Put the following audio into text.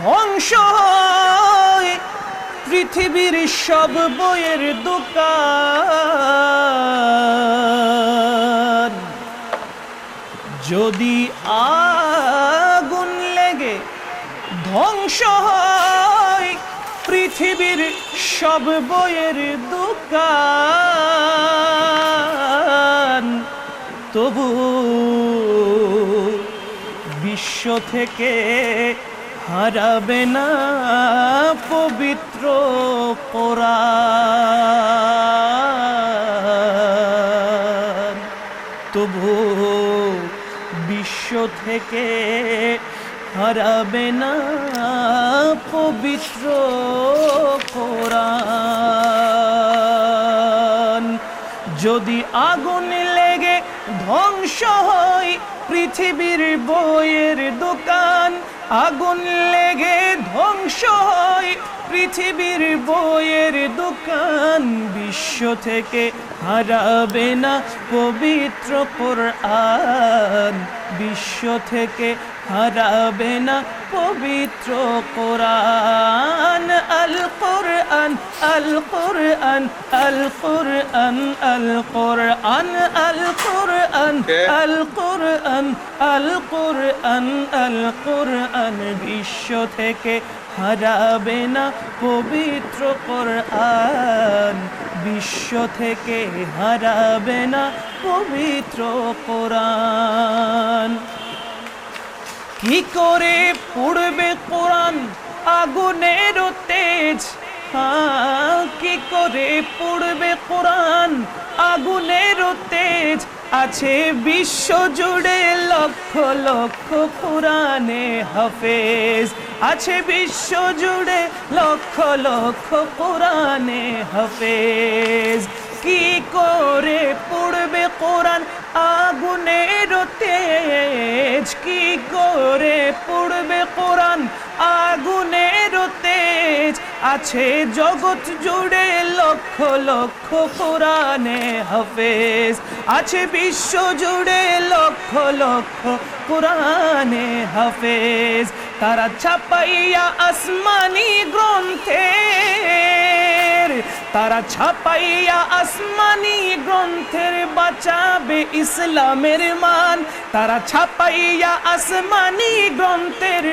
ধ্বংস হয় পৃথিবীর সব বইয়ের দোকান। যদি আগুন লেগে ধ্বংস হয় পৃথিবীর সব বইয়ের দোকান। তবু বিশ্ব থেকে হারাবে না পবিত্র কোরআন। তবু বিশ্ব থেকে হারাবে না পবিত্র কোরআন। যদি আগুন লেগে ধ্বংস হয় পৃথিবীর বইয়ের দোকান আগুন লেগে ধ্বংস হয়। পৃথিবীর বইয়ের দোকান বিশ্ব থেকে হারাবে না পবিত্র কোরআন। বিশ্ব থেকে হারাবে না পবিত্র কোরআন। কোরআন আল কোরআন আল কোরআন আল কোরআন বিশ্ব থেকে হারাবে না পবিত্র কোরআন। বিশ্ব থেকে হারাবে না পবিত্র কোরআন। কি করে পড়বে কোরআন? আগুনের তেজ কি করে পড়বে কোরআন? আগুনের তেজ আছে বিশ্ব জুড়ে লক্ষ লক্ষ কোরআনে হাফেজ। আছে বিশ্ব জুড়ে লক্ষ লক্ষ কোরআনে হাফেজ। কি করে পড়বে কোরআন? আগুনের তেজ। কি করে পড়বে কোরআন? আছে জগৎ জুড়ে লক্ষ লক্ষ কোরআনে হাফেজ। আছে বিশ্ব জুড়ে লক্ষ লক্ষ কোরআনে হাফেজ। তারা ছাপাইয়া আসমানি গ্রন্থের, তারা ছাপাইয়া আসমানি গ্রন্থের বাঁচাবে ইসলামের মান। তারা ছাপাইয়া আসমানি গ্রন্থের